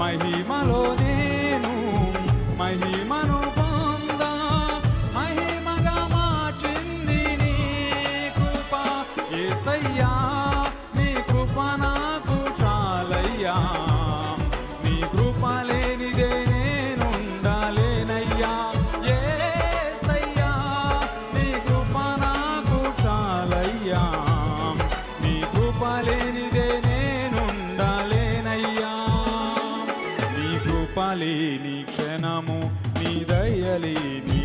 మహిమలో నేను మహిమను పొందా మహిమగా మార్చింది నీ కృప. యేసయ్యా నీ కృప నాకు చాలయ్యా. నీ కృప లేనిదే నేనుండాలేనయ్యా. యేసయ్యా నీ కృప నాకు చాలయ్యా. కృపలేని క్షణము నీ దయలేని